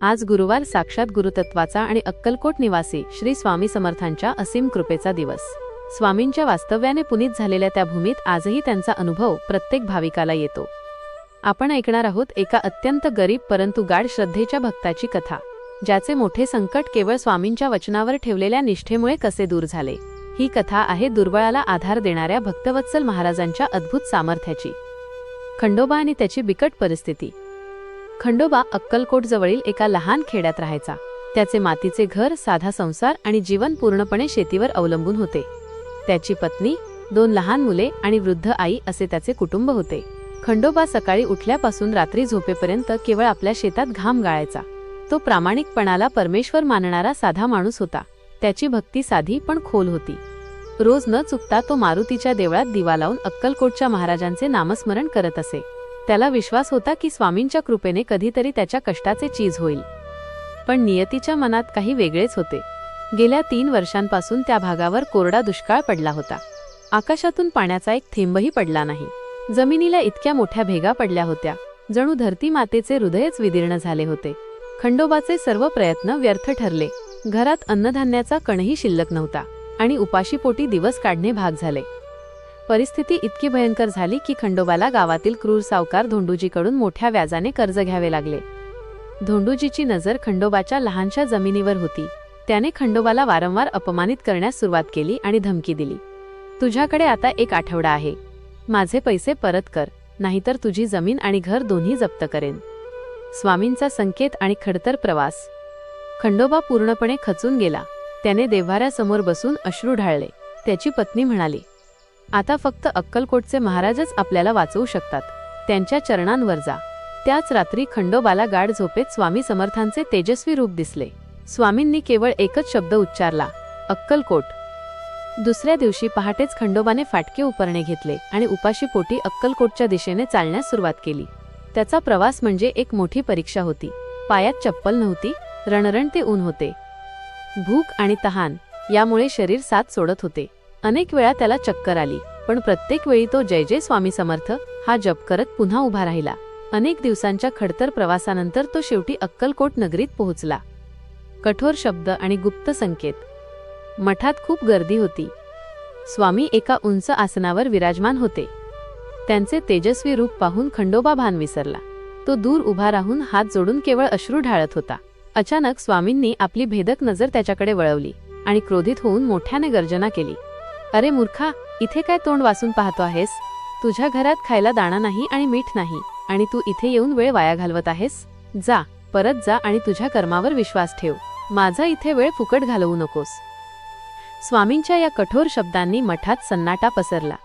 आज गुरुवार साक्षात गुरुतत्वाचा आणि अक्कलकोट निवासी श्री स्वामी समर्थांच्या असीम कृपेचा दिवस. स्वामींच्या वास्तव्याने पुनीत झालेल्या त्या भूमीत आजही त्यांचा अनुभव प्रत्येक भाविकाला येतो. आपण ऐकणार आहोत एका अत्यंत गरीब परंतु गाढ श्रद्धेच्या भक्ताची कथा ज्याचे मोठे संकट केवळ स्वामींच्या वचनावर ठेवलेल्या निष्ठेमुळे कसे दूर झाले. ही कथा आहे दुर्बळाला आधार देणाऱ्या भक्तवत्सल महाराजांच्या अद्भुत सामर्थ्याची. खंडोबा आणि त्याची बिकट परिस्थिती. खंडोबा अक्कलकोट जवळील एका लहान खेड्यात राहायचा. त्याचे मातीचे घर साधा संसार आणि जीवन पूर्णपणे शेतीवर अवलंबून होते. त्याची पत्नी दोन लहान मुले आणि वृद्ध आई असे त्याचे कुटुंब होते. खंडोबा सकाळी उठल्यापासून रात्री झोपेपर्यंत केवळ आपल्या शेतात घाम गाळायचा. तो प्रामाणिकपणाला परमेश्वर मानणारा साधा माणूस होता. त्याची भक्ती साधी पण खोल होती. रोज न चुकता तो मारुतीच्या देवळात दिवा लावून अक्कलकोटच्या महाराजांचे नामस्मरण करत असे. त्याला विश्वास होता की स्वामींच्या कृपेने कधीतरी त्याच्या कष्टाचे चीज होईल. पण नियतीच्या मनात काही वेगळेच होते. गेल्या तीन वर्षांपासून त्या भागावर कोरडा दुष्काळ पडला होता. आकाशातून पाण्याचा एक थेंबही पडला नाही. जमिनीला इतक्या मोठ्या भेगा पडल्या होत्या. जणू धरती मातेचे हृदयच विदीर्ण झाले होते. खंडोबाचे सर्व प्रयत्न व्यर्थ ठरले. घरात अन्नधान्याचा कणही शिल्लक नव्हता. आणि उपाशीपोटी दिवस काढणे भाग झाले. परिस्थिती इतकी भयंकर झाली की खंडोबाला गावातील क्रूर सावकार धोंडूजीकडून मोठ्या व्याजाने कर्ज घ्यावे लागले. धोंडूजीची नजर खंडोबाच्या लहानशा जमिनीवर होती. त्याने खंडोबाला वारंवार अपमानित करण्यास सुरुवात केली आणि धमकी दिली. तुझ्याकडे आता एक आठवडा आहे. माझे पैसे परत कर नाहीतर तुझी जमीन आणि घर दोन्ही जप्त करेन. स्वामींचा संकेत आणि खडतर प्रवास. खंडोबा पूर्णपणे खचून गेला. त्याने देव्हाऱ्यासमोर बसून अश्रू ढाळले. त्याची पत्नी म्हणाली आता फक्त अक्कलकोटचे महाराजच आपल्याला वाचवू शकतात. त्यांच्या चरणांवर जा. त्याच रात्री खंडोबाला गाढ झोपेत स्वामी समर्थांचे तेजस्वी रूप दिसले. स्वामींनी केवळ एकच शब्द उच्चारला अक्कलकोट. दुसऱ्या दिवशी पहाटेच खंडोबाने फाटके उपरणे घेतले आणि उपाशीपोटी अक्कलकोटच्या दिशेने चालण्यास सुरुवात केली. त्याचा प्रवास म्हणजे एक मोठी परीक्षा होती. पायात चप्पल नव्हती रणरण ते ऊन होते. भूक आणि तहान यामुळे शरीर साथ सोडत होते. अनेक वेळा त्याला चक्कर आली पण प्रत्येक वेळी तो जय जय स्वामी समर्थ हा जप करत पुन्हा उभा राहिला. अनेक दिवसांच्या खडतर प्रवासानंतर तो शेवटी अक्कलकोट नगरीत पोहोचला. कठोर शब्द आणि गुप्त संकेत. मठात खूप गर्दी होती. स्वामी एका उंच आसनावर विराजमान होते. त्यांचे तेजस्वी रूप पाहून खंडोबा भान विसरला. तो दूर उभा राहून हात जोडून केवळ अश्रू ढाळत होता. अचानक स्वामींनी आपली भेदक नजर त्याच्याकडे वळवली आणि क्रोधित होऊन मोठ्याने गर्जना केली. अरे मूर्खा इथे काय तोंड वाचून पाहतो आहेस? तुझ्या घरात खायला दाणा नाही आणि मीठ नाही आणि तू इथे येऊन वेळ वाया घालवत आहेस? जा परत जा आणि तुझ्या कर्मावर विश्वास ठेव. माझा इथे वेळ फुकट घालवू नकोस. स्वामींच्या या कठोर शब्दांनी मठात सन्नाटा पसरला.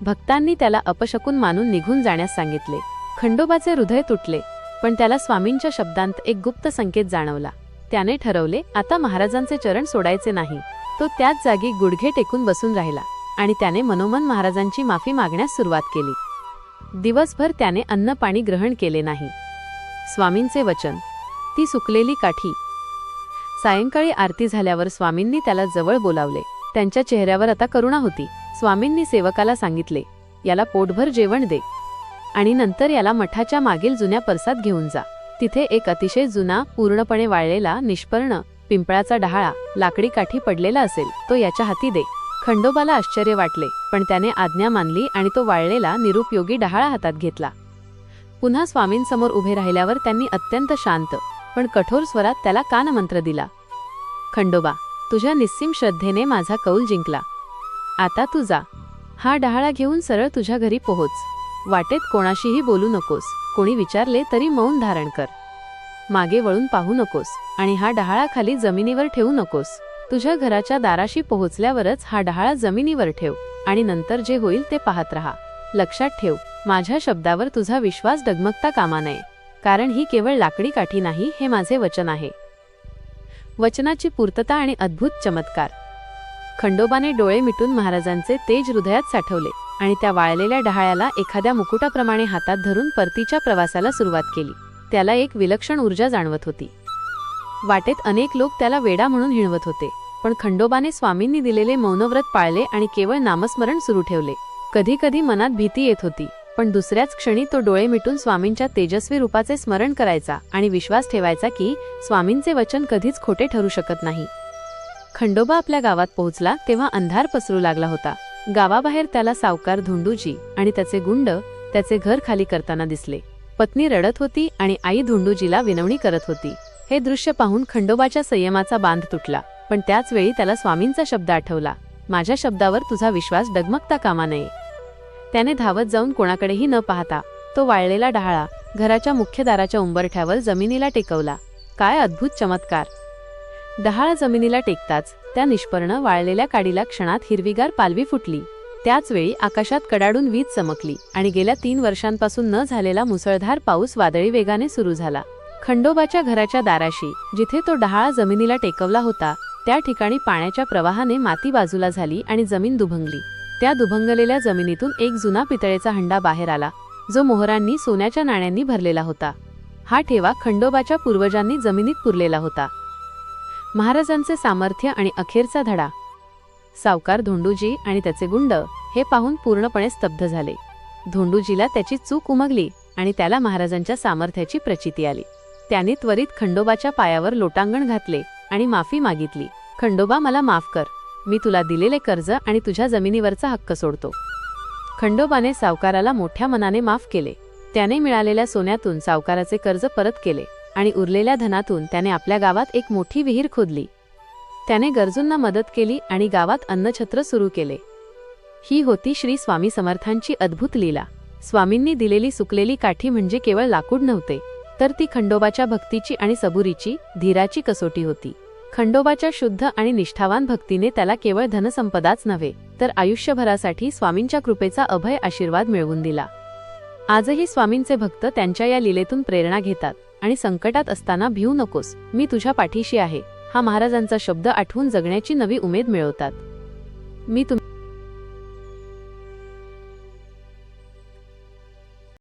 भक्तांनी त्याला अपशकून मानून निघून जाण्यास सांगितले. खंडोबाचे हृदय तुटले पण त्याला स्वामींच्या शब्दांत एक गुप्त संकेत जाणवला. त्याने ठरवले आता महाराजांचे चरण सोडायचे नाही. तो त्याच जागी गुडघे टेकून बसून राहिला आणि त्याने मनोमन महाराजांची माफी मागण्यास सुरुवात केली. दिवसभर त्याने अन्न पाणी ग्रहण केले नाही. स्वामींचे वचन. ती सुकलेली काठी. सायंकाळी आरती झाल्यावर स्वामींनी त्याला जवळ बोलावले. त्यांच्या चेहऱ्यावर आता करुणा होती. स्वामींनी सेवकाला सांगितले याला पोटभर जेवण दे. आणि नंतर याला मठाच्या मागील जुन्या परसात घेऊन जा. तिथे एक अतिशय जुना पूर्णपणे वाळलेला निष्पर्ण पिंपळाचा डहाळा लाकडी काठी पडलेला असेल तो याच्या हाती दे. खंडोबाला आश्चर्य वाटले पण त्याने आज्ञा मानली आणि तो वाळलेला निरुपयोगी डहाळा हातात घेतला. पुन्हा स्वामींसमोर उभे राहिल्यावर त्यांनी अत्यंत शांत पण कठोर स्वरात त्याला कानमंत्र दिला. खंडोबा तुझ्या निस्सीम श्रद्धेने माझा कौल जिंकला. आता तू जा. हा डहाळा घेऊन सरळ तुझ्या घरी पोहोच. वाटेत कोणाशीही बोलू नकोस. कोणी विचारले तरी मौन धारण कर. मागे वळून पाहू नकोस आणि हा डहाळा खाली जमिनीवर ठेवू नकोस. तुझ्या घराच्या दाराशी पोहोचल्यावरच हा डहाळा जमिनीवर ठेव आणि नंतर जे होईल ते पाहत राहा. लक्षात ठेव माझ्या शब्दावर तुझा विश्वास डगमगता कामा नये. कारण ही केवळ लाकडी काठी नाही हे माझे वचन आहे. वचनाची पूर्तता आणि अद्भुत चमत्कार. खंडोबाने डोळे मिटून महाराजांचे तेज हृदयात साठवले आणि त्या वाळलेल्या डहाळ्याला एखाद्या मुकुटाप्रमाणे हातात धरून परतीच्या प्रवासाला सुरुवात केली. त्याला एक विलक्षण ऊर्जा जाणवत होती. वाटेत अनेक लोक त्याला वेडा म्हणून हिणवत होते पण खंडोबाने स्वामींनी दिलेले मौनव्रत पाळले आणि केवळ नामस्मरण सुरू ठेवले. कधी कधी मनात भीती येत होती पण दुसऱ्याच क्षणी तो डोळे मिटून स्वामींच्या तेजस्वी रूपाचे स्मरण करायचा आणि विश्वास ठेवायचा की स्वामींचे वचन कधीच खोटे ठरू शकत नाही. खंडोबा आपल्या गावात पोहोचला तेव्हा अंधार पसरू लागला होता. गावाबाहेर त्याला सावकार धुंडूजी आणि त्याचे गुंड त्याचे घर खाली करताना दिसले. पत्नी रडत होती आणि आई धुंडूजीला विनवणी करत होती. हे दृश्य पाहून खंडोबाच्या संयमाचा बांध तुटला पण त्याच वेळी त्याला स्वामींचा शब्द आठवला. माझ्या शब्दावर तुझा विश्वास डगमगता कामा नये. त्याने धावत जाऊन कोणाकडेही न पाहता तो वाळलेला डहाळा घराच्या मुख्य दाराच्या उंबरठ्यावर जमिनीला टेकवला. काय अद्भुत चमत्कार. डहाळ जमिनीला टेकताच त्या निष्पर्ण वाळलेल्या काडीला क्षणात हिरवीगार पालवी फुटली. त्याचवेळी आकाशात कडाडून वीज चमकली आणि गेल्या तीन वर्षांपासून न झालेला मुसळधार पाऊस वादळी वेगाने सुरू झाला. खंडोबाच्या घराच्या दाराशी जिथे तो डहाळा जमिनीला टेकवला होता त्या ठिकाणी पाण्याच्या प्रवाहाने माती बाजूला झाली आणि जमीन दुभंगली. त्या दुभंगलेल्या जमिनीतून एक जुना पितळेचा हंडा बाहेर आला जो मोहरांनी सोन्याच्या नाण्यांनी भरलेला होता. हा ठेवा खंडोबाच्या पूर्वजांनी जमिनीत पुरलेला होता. महाराजांचे सामर्थ्य आणि अखेरचा धडा सावकार धोंडूजी आणि त्याचे गुंड हे पाहून पूर्णपणे स्तब्ध झाले. धोंडूजीला त्याची चूक उमगली आणि त्याला महाराजांच्या सामर्थ्याची प्रचिती आली. त्याने त्वरित खंडोबाच्या पायावर लोटांगण घातले आणि माफी मागितली. खंडोबा मला माफ कर. मी तुला दिलेले कर्ज आणि तुझ्या जमिनीवरचा हक्क सोडतो. खंडोबाने सावकाराला मोठ्या मनाने माफ केले. त्याने मिळालेल्या सोन्यातून सावकाराचे कर्ज परत केले आणि उरलेल्या धनातून त्याने आपल्या गावात एक मोठी विहीर खोदली. त्याने गरजूंना मदत केली आणि गावात अन्नछत्र सुरू केले. ही होती श्री स्वामी समर्थांची अद्भुत लीला. स्वामींनी दिलेली सुकलेली काठी म्हणजे केवळ लाकूड नव्हते तर ती खंडोबाच्या भक्तीची आणि सबुरीची धीराची कसोटी होती. खंडोबाच्या शुद्ध आणि निष्ठावान भक्तीने त्याला केवळ धनसंपदाच नव्हे तर आयुष्यभरासाठी स्वामींच्या कृपेचा अभय आशीर्वाद मिळवून दिला. आजही स्वामींचे भक्त त्यांच्या या लीलेतून प्रेरणा घेतात आणि संकटात असताना भिऊ नकोस मी तुझ्या पाठीशी आहे. हा महाराजांचा शब्द आठवून जगण्याची नवी उमेद मिळवतात. मी तुम